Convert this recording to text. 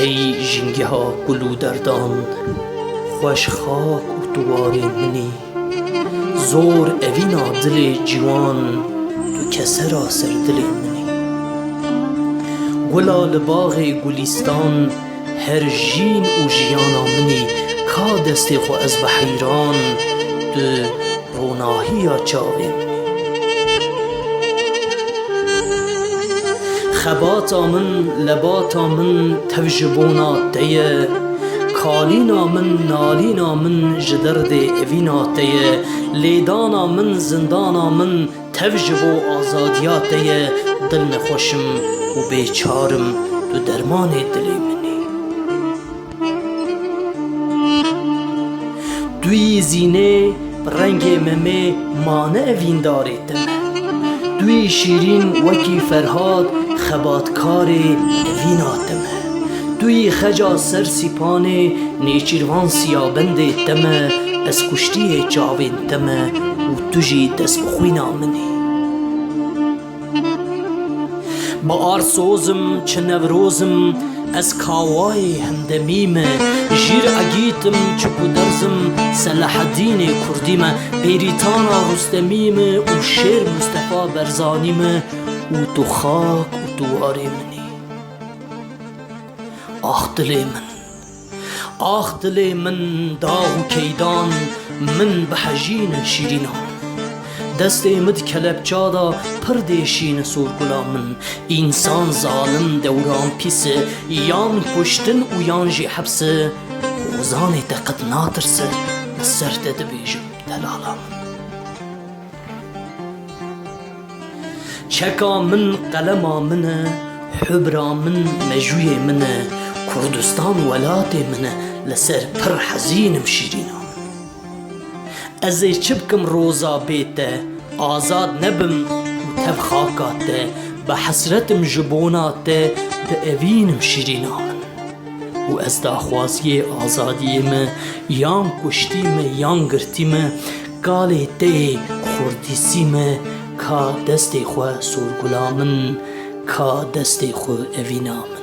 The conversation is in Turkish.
ای جنگی ها گلو دردان خوش خاک و دواری منی. زور اوینا دل جوان تو کسه را سر دل منی. گلال باغ گلیستان هر جین و منی. کا دستی خو از بحیران تو روناهی یا چاوی منی. خباتا من لباتا من توجبونا تیه کالینا من نالینا من جدرد اوینا تیه لیدانا من زندانا من توجبو آزادیا تیه دل نخوشم و بیچارم دو درمان دلی منی دوی زینه رنگ ممه مانه اوین داره تمه دوی شیرین وکی فرهاد خباتکار اویناتمه دوی خجا سر سیپانه نیچیروان سیابنده تمه از کشتی چاوین تمه و توجی دست بخوینا منی با آرسوزم چه نوروزم ez kawayê hemdemî me jîr egîtim çi ku derzim Seleheddînê Kurdî me pêrîtana Rustemî me û şêr Mustefa Berzanî me û tu xak û tu warê minî Ah dilê Ah dilê min keydan min bi hejînin دست مد کلب چادا پردیشین سور گلا من انسان ظالم دوران پیسه یان کشتن و یان جی حبسه خوزان دقت ناترسه سر دبیجم دلالا من چکا من قلما منه حبرا من مجوی منه کردستان ولات منه لسر پر حزینم شیرینا Ez ê çi roza bê te Azad nebim û tev xaka te Bi hesretim ji bona te Bievînim şîrîna min û ez daxwaziyê azadiyê me yan kuştî me yan girtî me kalê te yê xurdîsî me ka destê xwe sorgula min ka destê xwe evîna min.